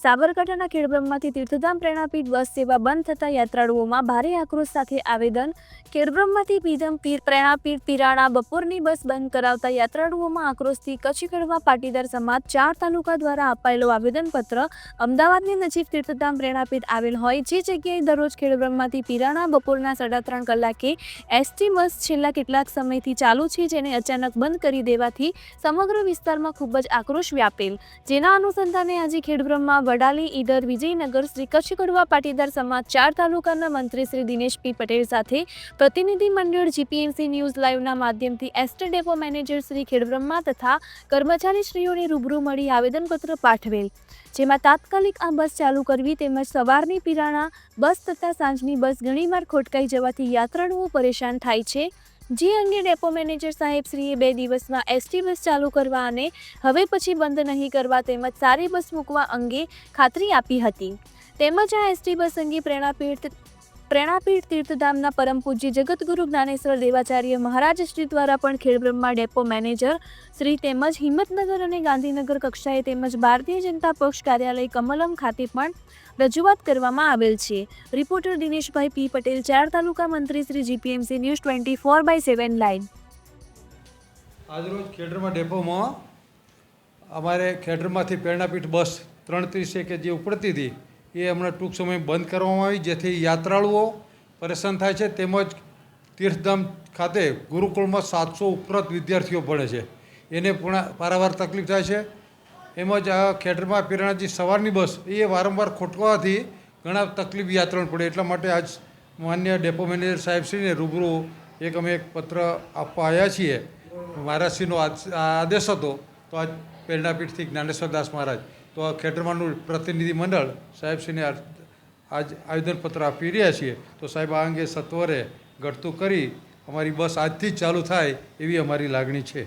સાબરકાંઠાના ખેડબ્રહ્માથી તીર્થધામ પ્રેરણાપીઠ બસ સેવા બંધ થતા યાત્રાળુઓમાં ભારે આક્રોશ સાથે આવેદન. ખેડબ્રહ્માથી પીધમ પીર પ્રેરણાપીઠ પીરાણા બપોરની બસ બંધ કરાવતા યાત્રાળુઓમાં આક્રોશથી કચ્છી કડવા પાટીદાર સમાજ ચાર તાલુકા દ્વારા અપાયેલો આવેદનપત્ર અમદાવાદની નજીક તીર્થધામ પ્રેરણાપીઠ આવેલ હોય જે જગ્યાએ દરરોજ ખેડબ્રહ્માથી પીરાણા બપોરના સાડા ત્રણ કલાકે એસટી બસ છેલ્લા કેટલાક સમયથી ચાલુ છે જેને અચાનક બંધ કરી દેવાથી સમગ્ર વિસ્તારમાં ખૂબ જ આક્રોશ વ્યાપેલ. જેના અનુસંધાને આજે ખેડબ્રહ્મા વડાલી ઈડર વિજયનગર શ્રી કચ્છ કડવા પાટીદાર સમાજ ચાર તાલુકાના મંત્રી શ્રી દિનેશ પી પટેલ સાથે પ્રતિનિધિ મંડળ જીપીએમસી ન્યૂઝ લાઈવના માધ્યમથી ST depot manager Shri Khedbrahma તથા કર્મચારીશ્રીઓને રૂબરૂ મળી આવેદનપત્ર પાઠવેલ. જેમાં તાત્કાલિક આ બસ ચાલુ કરવી તેમજ સવારની પીરાણા બસ તથા સાંજની બસ ઘણીવાર ખોટકાઈ જવાથી યાત્રાળુઓ પરેશાન થાય છે. જે અંગે ડેપો મેનેજર સાહેબશ્રીએ બે દિવસમાં એસટી બસ ચાલુ કરવા અને હવે પછી બંધ નહીં કરવા તેમજ સારી બસ મૂકવા અંગે ખાતરી આપી હતી. તેમજ આ એસટી બસ અંગે પ્રેરણાપીઠ પ્રેરણાપીઠ તીર્થધામના પરમ પૂજ્ય જગતગુરુ જ્ઞાનેશ્વર દેવાચાર્ય મહારાજ શ્રી દ્વારા પણ ખેડબ્રહ્મા ડેપો મેનેજર શ્રી તેમજ હિંમતનગર અને ગાંધીનગર કક્ષાએ તેમજ ભારતીય જનતા પક્ષ કાર્યાલય કમલમ ખાતે પણ રજૂઆત કરવામાં આવેલ છે. રિપોર્ટર દિનેશભાઈ પી પટેલ, ચાર તાલુકા મંત્રી Shri GPMC news twenty four by seven line આજરોજ ખેડરમાં ડેપોમાં અમારે ખેડરમાંથી પ્રેરણાપીઠ બસ ત્રણ ત્રીસે કે જે ઉપડતી હતી એ હમણાં ટૂંક સમય બંધ કરવામાં આવી, જેથી યાત્રાળુઓ પરેશાન થાય છે. તેમજ તીર્થધામ ખાતે ગુરુકુળમાં સાતસો ઉપરાંત વિદ્યાર્થીઓ ભણે છે. એને પણ પારાવાર તકલીફ થાય છે. એમજ આ ખેડરમાં પીરાણાજી સવારની બસ, એ વારંવાર ખોટવાથી ઘણા તકલીફ યાત્રાળુ પડે. એટલા માટે આજ માન્ય ડેપો મેનેજર સાહેબશ્રીને રૂબરૂ એક અમે એક પત્ર આપવા આવ્યા છીએ. મહારાજશ્રીનો આદ- આદેશ હતો, તો આજ પ્રેરણાપીઠથી જ્ઞાનેશ્વર દાસ મહારાજ તો ખેડરમાંનું પ્રતિનિધિ મંડળ સાહેબશ્રીને આજ આવેદનપત્ર આપી રહ્યા છીએ. તો સાહેબ, આ અંગે સત્વરે ઘટતું કરી અમારી બસ આજથી જ ચાલુ થાય એવી અમારી લાગણી છે.